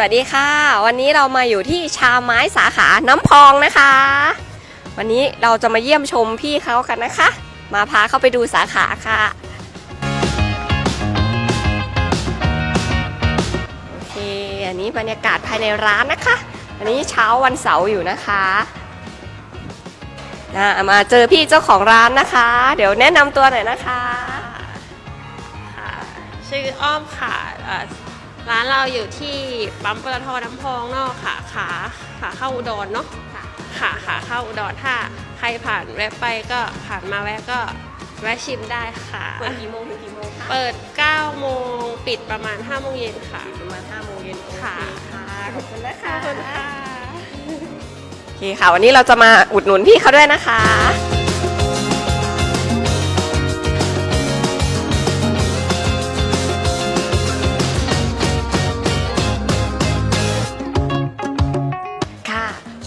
วัสดีค่ะ วันนี้เรามาอยู่ที่ชาไม้สาขาน้ำพองนะคะ วันนี้เราจะมาเยี่ยมชมพี่เขากันนะคะ มาพาเข้าไปดูสาขาค่ะโอเคอันนี้บรรยากาศภายในร้านนะคะ อันนี้เช้าวันเสาร์อยู่นะคะนะมาเจอพี่เจ้าของร้านนะคะ เดี๋ยวแนะนำตัวหน่อยนะคะค่ะชื่ออ้อมค่ะเอ่อ ร้านเราอยู่ที่ปั๊มปตทน้ำพองนอกค่ะขาขาเข้าอุดรเนาะค่ะขาเข้าอุดรถ้าใครผ่านแวะไปก็ผ่านมาแวะก็แวะชิมได้ค่ะ เปิดกี่โมงถึงกี่โมงคะเปิด 9 โมงปิดประมาณ 5 โมงเย็นค่ะ ประมาณ 5 โมงเย็นค่ะค่ะขอบคุณนะขคะอบคุณค่ะโอเคค่ะ วันนี้เราจะมาอุดหนุนพี่เขาด้วยนะคะ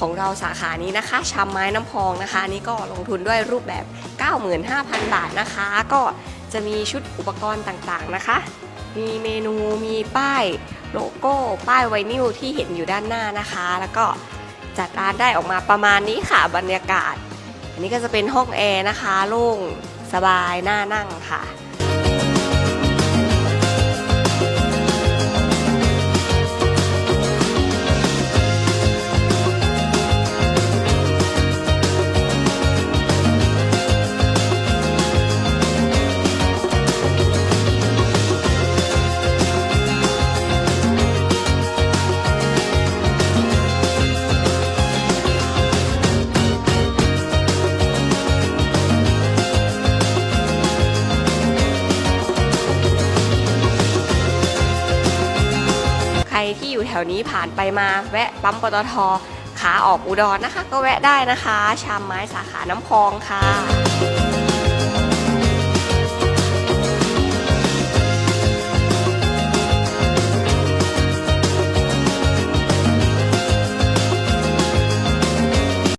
ของเราสาขานี้นะคะชามไม้น้ำพองนะคะนนี่ก็ลงทุนด้วยรูปแบบ 95,000 บาทนะคะ ก็จะมีชุดอุปกรณ์ต่างๆนะคะ มีเมนูมีป้ายโลโก้ป้ายไวนิลที่เห็นอยู่ด้านหน้านะคะ แล้วก็จัดร้านได้ออกมาประมาณนี้ค่ะบรรยากาศ อันนี้ก็จะเป็นห้องแอร์นะคะ โล่งสบายน่านั่งค่ะ รที่อยู่แถวนี้ผ่านไปมา แวะปั๊มปตทขาออกอุดรนะคะ ก็แวะได้นะคะ ชามไม้สาขาน้ำพองค่ะ